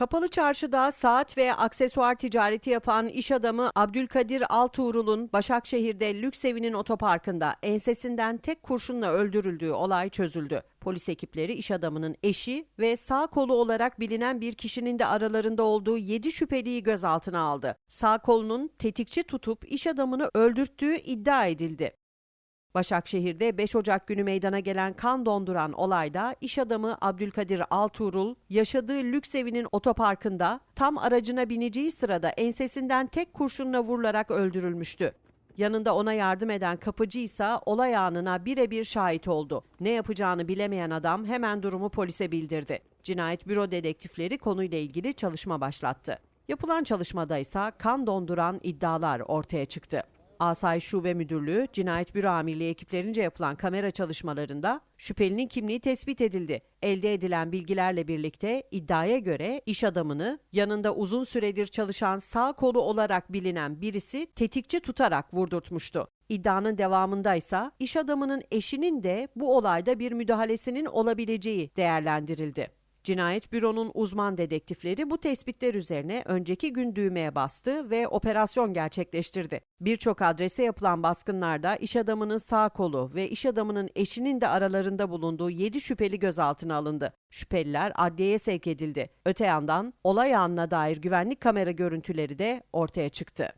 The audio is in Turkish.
Kapalı çarşıda saat ve aksesuar ticareti yapan iş adamı Abdülkadir Altuğrul'un Başakşehir'de lüks evinin otoparkında ensesinden tek kurşunla öldürüldüğü olay çözüldü. Polis ekipleri iş adamının eşi ve sağ kolu olarak bilinen bir kişinin de aralarında olduğu 7 şüpheliyi gözaltına aldı. Sağ kolunun tetikçi tutup iş adamını öldürttüğü iddia edildi. Başakşehir'de 5 Ocak günü meydana gelen kan donduran olayda iş adamı Abdülkadir Altuğrul yaşadığı lüks evinin otoparkında tam aracına bineceği sırada ensesinden tek kurşunla vurularak öldürülmüştü. Yanında ona yardım eden kapıcı ise olay anına birebir şahit oldu. Ne yapacağını bilemeyen adam hemen durumu polise bildirdi. Cinayet büro dedektifleri konuyla ilgili çalışma başlattı. Yapılan çalışmada ise kan donduran iddialar ortaya çıktı. Asayiş Şube Müdürlüğü, Cinayet Büro Amirliği ekiplerince yapılan kamera çalışmalarında şüphelinin kimliği tespit edildi. Elde edilen bilgilerle birlikte iddiaya göre iş adamını yanında uzun süredir çalışan sağ kolu olarak bilinen birisi tetikçi tutarak vurdurtmuştu. İddianın devamında ise iş adamının eşinin de bu olayda bir müdahalesinin olabileceği değerlendirildi. Cinayet Büro'nun uzman dedektifleri bu tespitler üzerine önceki gün düğmeye bastı ve operasyon gerçekleştirdi. Birçok adrese yapılan baskınlarda iş adamının sağ kolu ve iş adamının eşinin de aralarında bulunduğu 7 şüpheli gözaltına alındı. Şüpheliler adliyeye sevk edildi. Öte yandan olay anına dair güvenlik kamera görüntüleri de ortaya çıktı.